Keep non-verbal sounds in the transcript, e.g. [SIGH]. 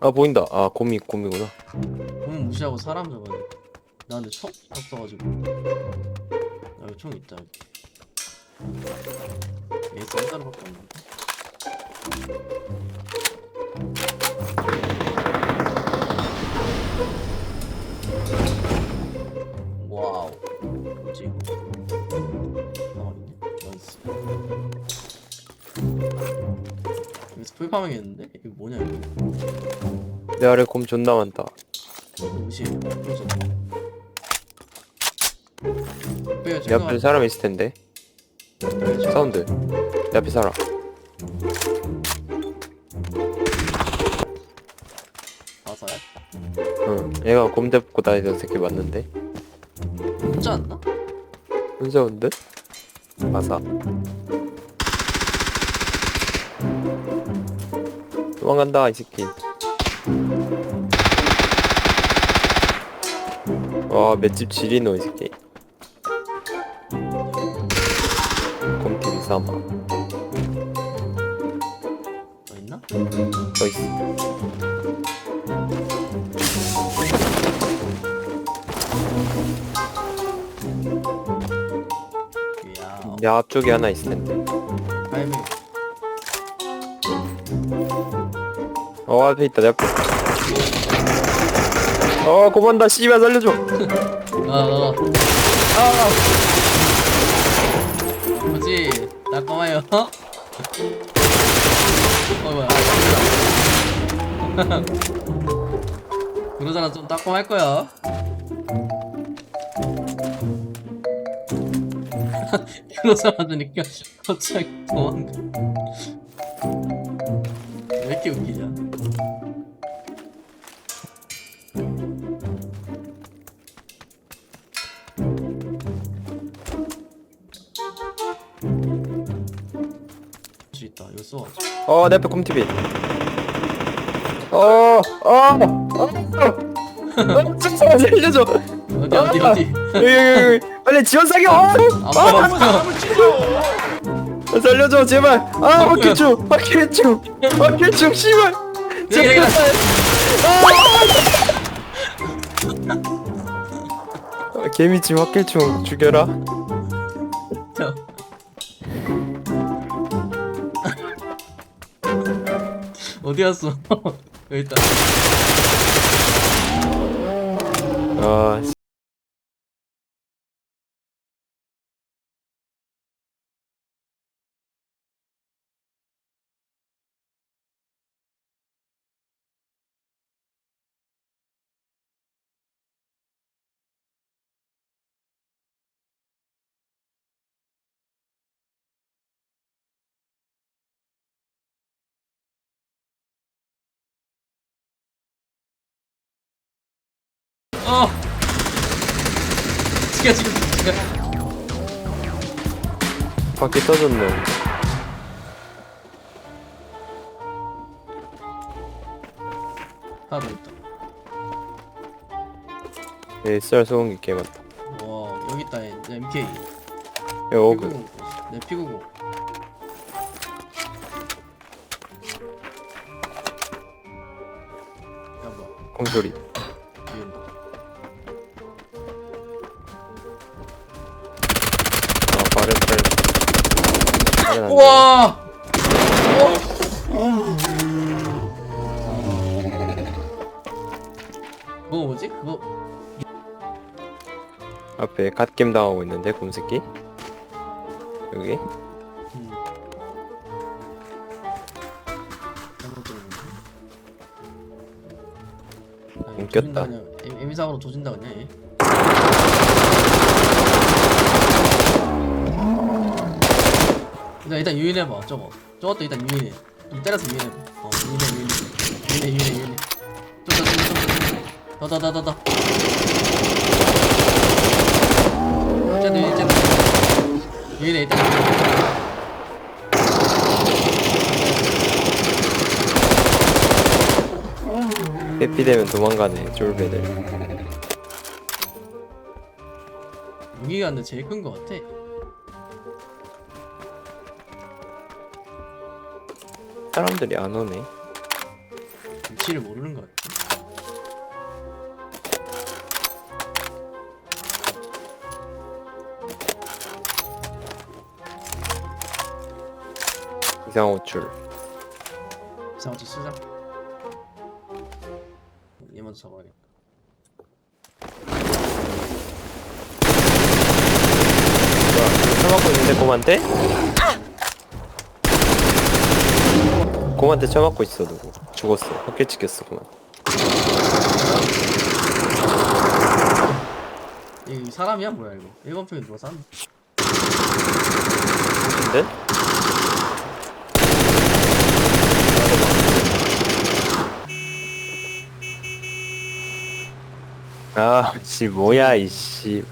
아 보인다 아 곰이 곰이구나 보면 무시하고 사람 잡아야 돼. 나 근데 총 없어가지고. 나 여기 총 있다 여기. 얘 쌀가루밖에 없네. 풀파밍했는데? 이거 뭐냐 이거? 내 아래 곰 존나 많다 무시해. 그래서. 빼요, 내 앞에 사람 있을 텐데 사운드 내 앞에 사람 아사야? 응 얘가 곰 데리고 다니던 새끼 맞는데 혼자 왔나? 혼자 온데? 아사 도망간다 이 새끼. 와 맷집 지리노 이 새끼. 곰TV 삼아. 더 있나? 더 있어. 이야, 내 앞쪽에 하나 있을 텐데. 빨리. 어 앞에 있다 내 앞에 어 고만다 씨발 살려줘 어, 어. 아! 뭐지? 나 꼬마요. [LAUGHS] 어, 뭐야. 아, [LAUGHS] 그러잖아, 좀 따끔할 거야. [LAUGHS] 그러자마자니까 갑자기 도망가. 있다. 이거 써. 어, 내 앞에 곰TV. 어, 어, 어, 어, 진짜 살려줘. 어디 어디 어디. 여기, 여기, 여기. 빨리 지원 사격. 어, 안 어, 보여. 살려줘, 제발. 아, 확킬충, 확킬충, 확킬충, 씨발. 여기. 아, 개미치 확킬충 죽여라. [LAUGHS] 어디 갔어? [LAUGHS] 여기 있다. 아, 어. 지금 지금 지금. 바퀴 터졌네. 하나 더 있다. SR 소음기 개 많다. 와 여기 있다. 얘. 내 MK. 야, 어그. 내 피구공. 야 뭐야? 콩소리. 우와! 그거 뭐지? 그거 앞에 갓겜 당하고 있는데, 곰새끼. 여기. 음. 잘못 들었는데. 아, 이거 웃겼다. 조진다 그냥 애- 애미사고로 조진다 그냥 얘. 일단 일단 유인해봐 저거. 저것도 일단 유인해. 좀 때려서 유인해봐. 어 유인해 유인해. 유인해 유인해 유인해. 좀더좀더더더더더 쟤도 유인 쟤도 유인해 일단 해피되면 도망가네, 쫄배들. 무기가 근데 제일 큰 거 같아 사람들이 안 오네. 위치를 모르는 거 같아 이상한 호출 이상한 거 쓰자 얘 먼저 잡아야겠다 쳐맞고 있는데 곰한테? 곰한테 쳐맞고 있어 누구 죽었어 학교 찍혔어 그만 이 사람이야 뭐야 이거 1번 평에 누가 샀나? 근데? 아, 씨, 뭐야, 이씨.